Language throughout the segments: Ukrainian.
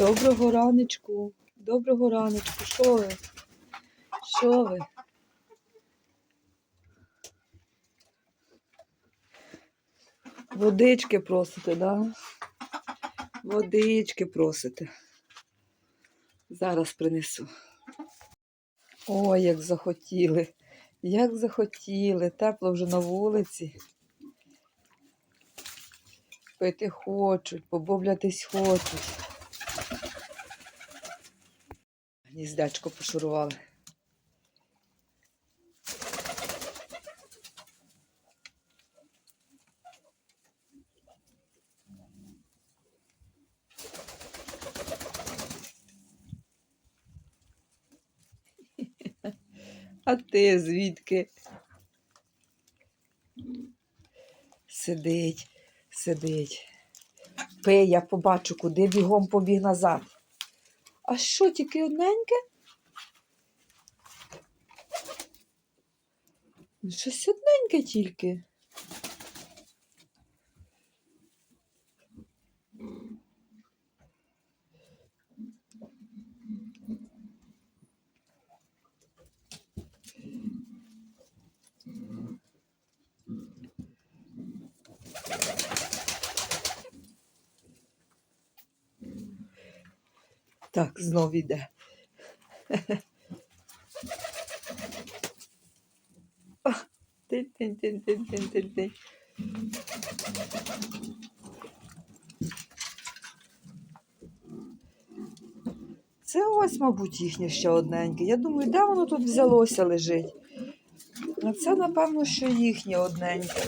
Доброго раночку, доброго раночку. Що ви? Що ви? Водички просите, да? Водички просите. Зараз принесу. Ой, як захотіли. Як захотіли. Тепло вже на вулиці. Пити хочуть, побовлятись хочуть. Гніздечко пошурували. А ти звідки? Сидить, сидить. Пий, я побачу, куди бігом побіг назад. А що, тільки одненьке? Ну, Щось одненьке тільки. Так, знов іде. А, Тинь-тинь-тинь-тинь-тинь-тинь. Це ось, мабуть, їхнє ще одненьке. Я думаю, де воно тут взялося лежить? А це, напевно, що їхнє одненьке.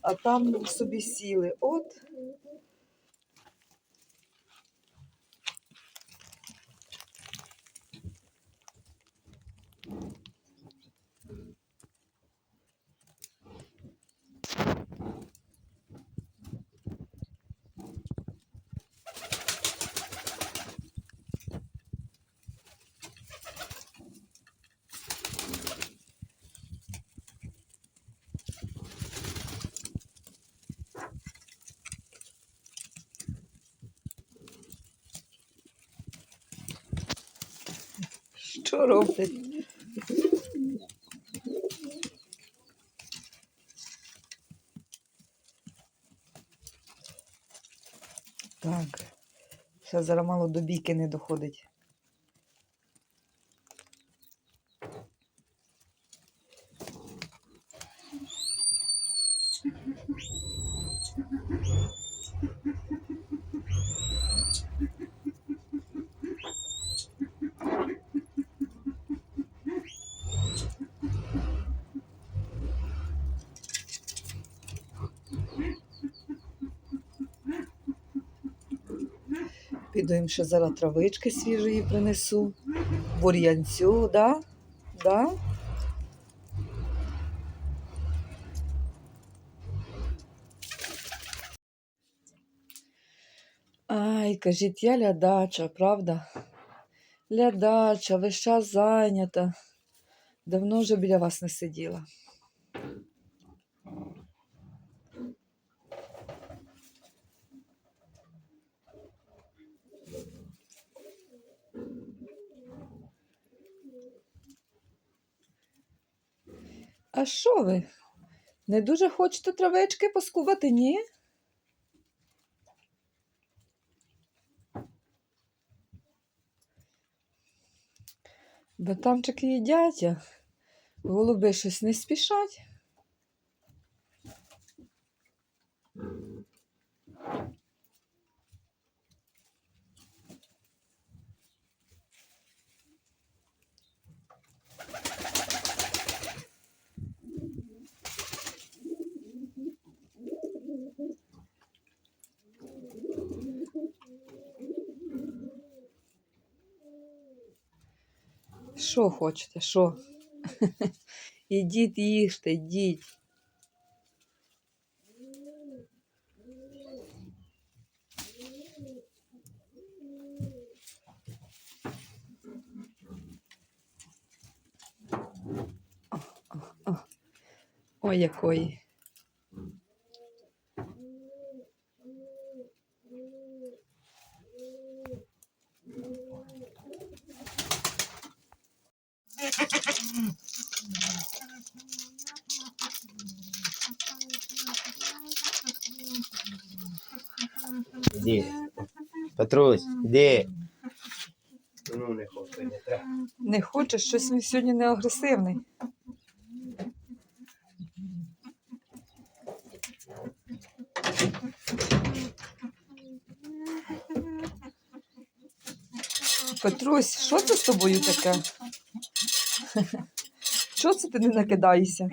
А там собі сіли. От. Що роблять? Так. все зараз мало до бійки не доходить. Піду їм ще зараз травички свіжої принесу. Бур'янцю, да? Да? Ай, кажіть, я лядача, правда? Лядача, весь час зайнята. Давно вже біля вас не сиділа. А що ви? Не дуже хочете травички поскубати, ні? Батамчики їдять, голуби щось не спішать. Що хочете, що? Ідіть їжте, йдіть. Ой, якої. Іди. Петрусь, іди. Ну, не хоче, не треба. Не хоче, щось він сьогодні не агресивний. Петрусь, що це з тобою таке? Що це ти не накидаєшся?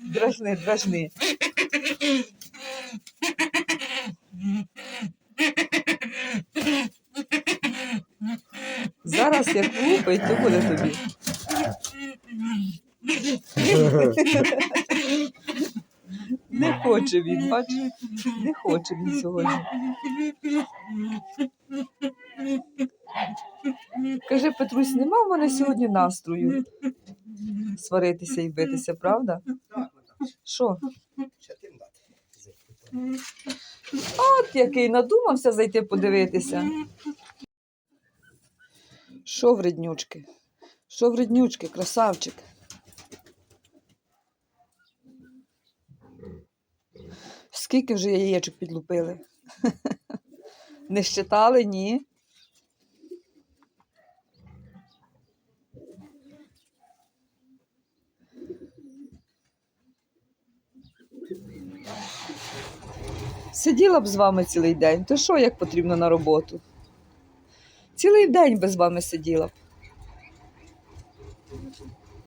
Дражни, дражни. Зараз як лупить, то буде тобі. Не хоче він, бач? Не хоче він сьогодні. Каже, Петрусь, нема в мене сьогодні настрою сваритися і битися, правда? Що? От який надумався зайти подивитися. Що вреднючки? Що вреднючки, красавчик? Скільки вже яєчок підлупили? Не щитали, ні. Сиділа б з вами цілий день, то що як потрібно на роботу? Цілий день би з вами сиділа б.